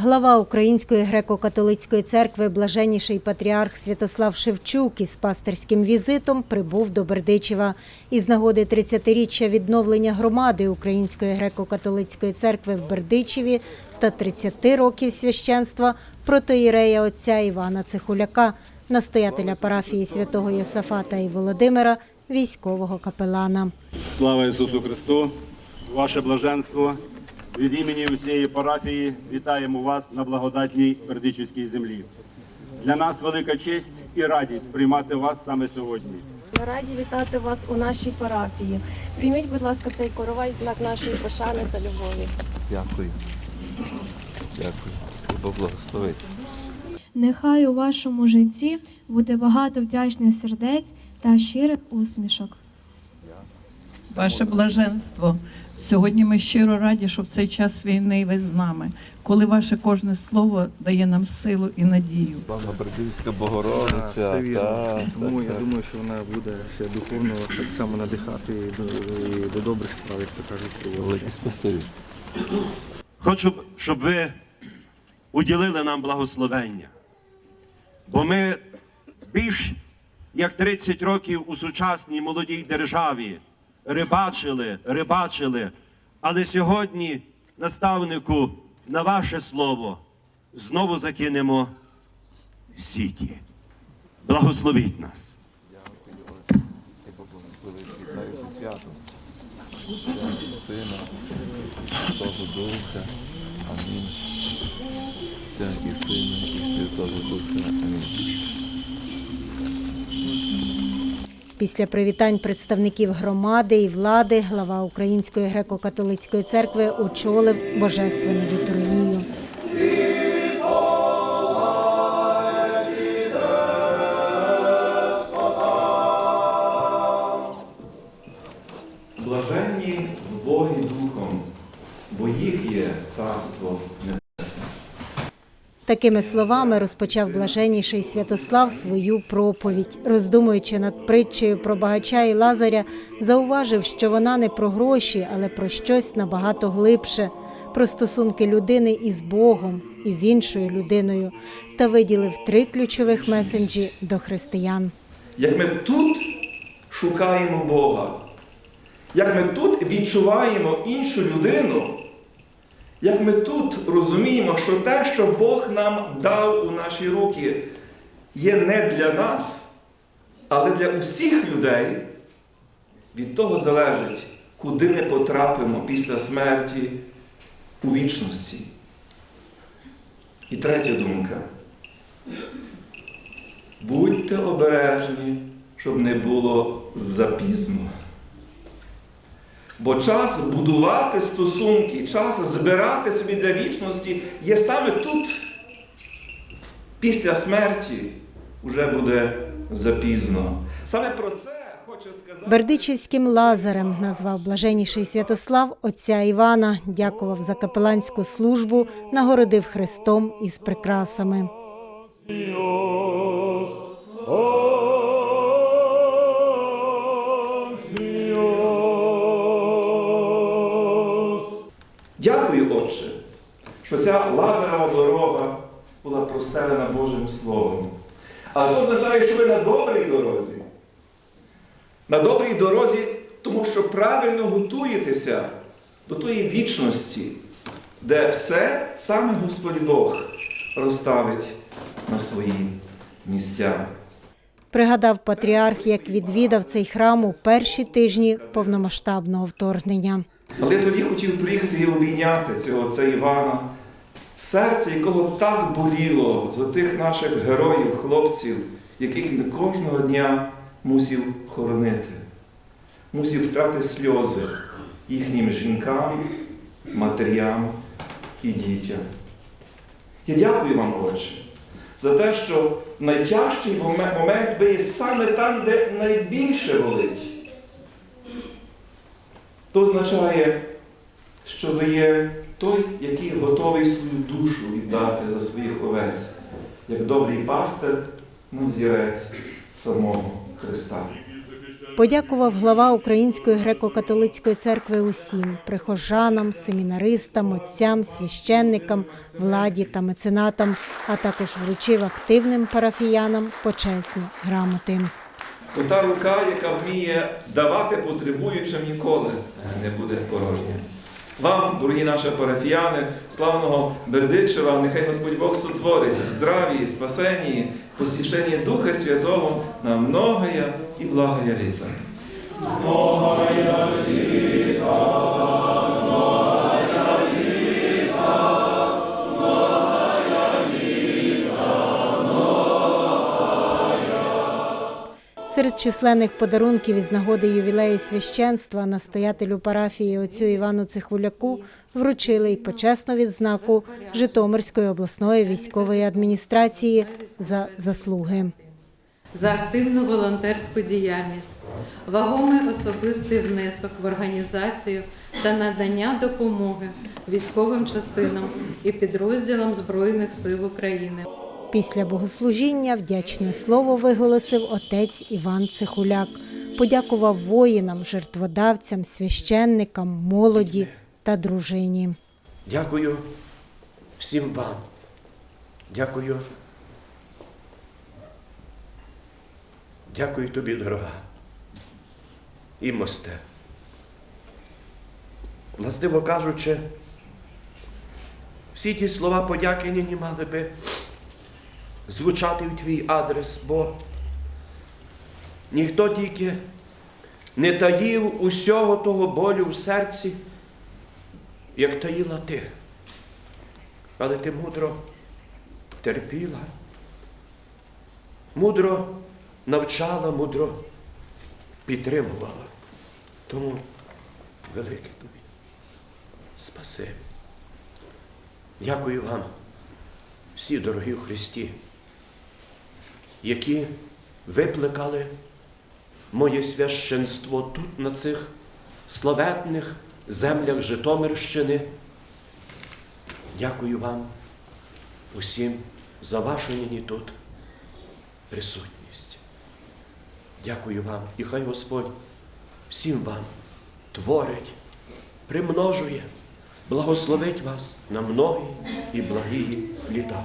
Глава Української греко-католицької церкви блаженніший патріарх Святослав Шевчук із пастирським візитом прибув до Бердичева. Із нагоди 30-річчя відновлення громади Української греко-католицької церкви в Бердичеві та 30 років священства протоїрея отця Івана Цихуляка, настоятеля парафії святого Йосафата і Володимира, військового капелана. Слава Ісусу Христу! Ваше блаженство від імені усієї парафії вітаємо вас на благодатній Бердичівській землі. Для нас велика честь і радість приймати вас саме сьогодні. Ми раді вітати вас у нашій парафії. Прийміть, будь ласка, цей коровай знак нашої пошани та любові. Дякую. Дякую. І Бог благословить. Нехай у вашому житті буде багато вдячних сердець та щирих усмішок. Ваше блаженство. Сьогодні ми щиро раді, що в цей час війни ви з нами, коли ваше кожне слово дає нам силу і надію. Слава Бердівська Богородиця. Це вірно. Так, Тому так, я так. думаю, що вона буде ще духовно так само надихати і до, і до добрих справ, як то кажуть. Велике спасибі. Хочу, щоб ви уділили нам благословення. Бо ми більш як 30 років у сучасній молодій державі рибачили, рибачили, але сьогодні, наставнику, на ваше слово знову закинемо сіті. Благословіть нас. Сина, Святого Духа. Амінь. Отця і Сина, і Святого Духа. Амінь. Після привітань представників громади і влади глава Української греко-католицької церкви очолив божественну літургію. Блаженні в Богі Духом, бо їх є царство. Такими словами розпочав блаженніший Святослав свою проповідь, роздумуючи над притчею про багача і Лазаря, зауважив, що вона не про гроші, але про щось набагато глибше, про стосунки людини із Богом і з іншою людиною, та виділив три ключових месенджі до християн. Як ми тут шукаємо Бога, як ми тут відчуваємо іншу людину, як ми тут розуміємо, що те, що Бог нам дав у наші руки, є не для нас, але для усіх людей, від того залежить, куди ми потрапимо після смерті у вічності. І третя думка. Будьте обережні, щоб не було запізно. Бо час будувати стосунки, час збирати собі для вічності є саме тут. Після смерті вже буде запізно. Саме про це хоче сказати. Бердичівським лазарем назвав блаженніший Святослав отця Івана, дякував за капеланську службу, нагородив хрестом із прикрасами. Отче, що ця лазерова дорога була простелена Божим Словом. Але це означає, що ви на добрій дорозі. На добрій дорозі, тому що правильно готуєтеся до тої вічності, де все саме Господь Бог розставить на свої місця. Пригадав патріарх, як відвідав цей храм у перші тижні повномасштабного вторгнення. Але я тоді хотів приїхати і обійняти цього отця Івана, серце якого так боліло за тих наших героїв, хлопців, яких він кожного дня мусив хоронити, мусив втрати сльози їхнім жінкам, матерям і дітям. Я дякую вам, Отче, за те, що найтяжчий момент ви є саме там, де найбільше болить. То означає, що ви є той, який готовий свою душу віддати за своїх овець, як добрий пастир, ну, взірець самого Христа. Подякував глава Української греко-католицької церкви усім прихожанам, семінаристам, отцям, священникам, владі та меценатам, а також вручив активним парафіянам почесні грамоти. Ота рука, яка вміє давати потребуючим ніколи не буде порожня. Вам, дорогі наші парафіяни, славного Бердичева, нехай Господь Бог сотворить в здраві, спасенні, посвященні Духа Святого на многое і благое літа. Серед численних подарунків із нагоди ювілею священства настоятелю парафії отцю Івану Цихуляку вручили й почесну відзнаку Житомирської обласної військової адміністрації за заслуги. за активну волонтерську діяльність, вагомий особистий внесок в організацію та надання допомоги військовим частинам і підрозділам Збройних сил України. Після богослужіння вдячне слово виголосив отець Іван Цихуляк. Подякував воїнам, жертводавцям, священникам, молоді та дружині. Дякую всім вам. Дякую. Дякую тобі, дорога. І мосте. Властиво кажучи, всі ті слова подяки нині мали би звучати в твій адрес, бо ніхто тільки не таїв усього того болю в серці, як таїла ти. Але ти мудро терпіла, мудро навчала, мудро підтримувала. Тому велике тобі. Спасибі. Дякую вам, всі дорогі у Христі, які викликали моє священство тут, на цих славетних землях Житомирщини. Дякую вам усім за вашу нині тут присутність. Дякую вам і хай Господь всім вам творить, примножує, благословить вас на многі і благі літа.